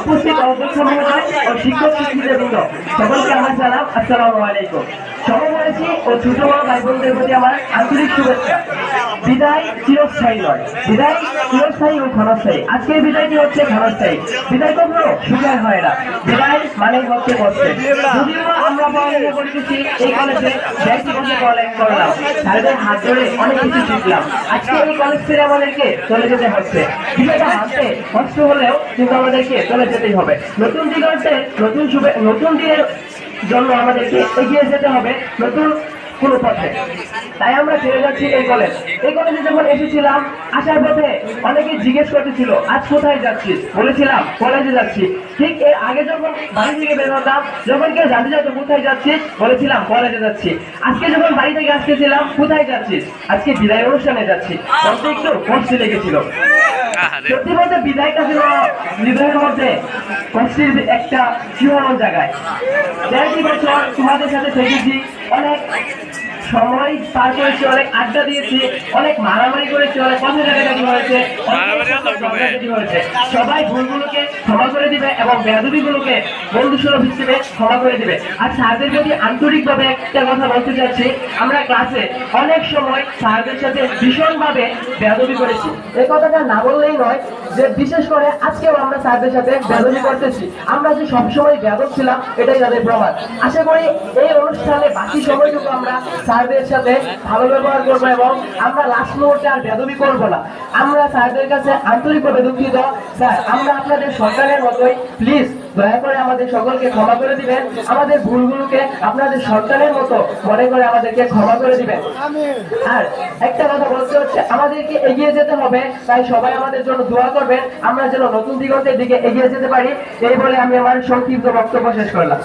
উপস্থিত ও শিক্ষক শিক্ষিকাবৃন্দ সকলকে আমার সালাম আসসালামু আলাইকুম সমবয়সী ও ছোট বড় ভাই বোনদের প্রতি আমার আন্তরিক শুভেচ্ছা বিদায় চিরস্থায়ী নয়। বিদায় চিরস্থায়ী ও ক্ষণস্থায়ী। আজকের বিদায়টি হচ্ছে ক্ষণস্থায়ী। বিদায় কখনো সুখের হয় না। বিদায় মানে হচ্ছে কষ্টে। যদিও আমরা পড়ালেখা করতেছি, এই কলেজে ব্যক্তিগত পড়ালেখা করলাম। স্যারদের হাত ধরে অনেক কিছু শিখলাম। আজকে এই কলেজ ছেড়ে আমাদেরকে চলে যেতে হচ্ছে। বিষয়টা হাতে কষ্ট হলেও কিন্তু আমাদেরকে চলে যেতেই হবে। নতুন দিগন্তে নতুন শুভে নতুন দিনের জন্য আমাদেরকে এগিয়ে যেতে হবে। নতুন কোনো পথে তাই আমরা ছেড়ে যাচ্ছি এই কলেজ এই কলেজে যখন এসেছিলাম আসার পথে অনেকে জিজ্ঞেস করতেছিল আজ কোথায় যাচ্ছিস? বলেছিলাম কলেজে যাচ্ছি। ঠিক এর আগে যখন বাড়ি থেকে বের হতাম যখন কেউ জানতে চাইতো কোথায় যাচ্ছিস? বলেছিলাম কলেজে যাচ্ছি। আজকে যখন বাড়ি থেকে আসতেছিলাম কোথায় যাচ্ছিস? আজকে বিদায় অনুষ্ঠানে যাচ্ছি। বলতে একটু কষ্ট লেগেছিল। সত্যি বলতে বিদায়টা ছিল হৃদয়ের মধ্যে কষ্টের একটা শিহরণ জায়গায়। দেড়টি বছর তোমাদের সাথে থেকেছি। অনেক সময় পার করেছি অনেক আড্ডা দিয়েছি অনেক মারামারি করেছি অনেক কথা কাটাকাটি হয়েছে হয়েছে। সবাই ভুলগুলোকে ক্ষমা করে দিবে এবং বেদবিগুলোকে বন্ধু সুলভ হিসেবে ক্ষমা করে দিবে। আর স্যারদের যদি আন্তরিকভাবে একটা কথা বলতে চাচ্ছি। আমরা ক্লাসে অনেক সময় স্যারদের সাথে ভীষণভাবে বেদবি করেছি। এই কথাটা না বললেই নয় যে বিশেষ করে আজকেও আমরা স্যারদের সাথে বেদবি করতেছি। আমরা যে সবসময় বেদব ছিলাম, এটাই তাদের প্রমাণ। আশা করি এই অনুষ্ঠানে বাকি সময়টুকু আমরা স্যারদের সাথে ভালো ব্যবহার করব এবং আমরা লাস্ট মুহূর্তে আর বেদবি করব না। আমরা স্যারদের কাছে আন্তরিকভাবে দুঃখিত। স্যার, আমরা আপনাদের সন্তানের মতোই প্লিজ দয়া করে আমাদের সকলকে ক্ষমা করে দিবেন। আমাদের ভুলগুলোকে আপনাদের সরকারের মতো মনে করে আমাদেরকে ক্ষমা করে দিবেন। আর একটা কথা বলতে হচ্ছে, আমাদেরকে এগিয়ে যেতে হবে, তাই সবাই আমাদের জন্য দোয়া করবেন। আমরা যেন নতুন দিগন্তের দিকে এগিয়ে যেতে পারি। এই বলে আমি আমার সংক্ষিপ্ত বক্তব্য শেষ করলাম।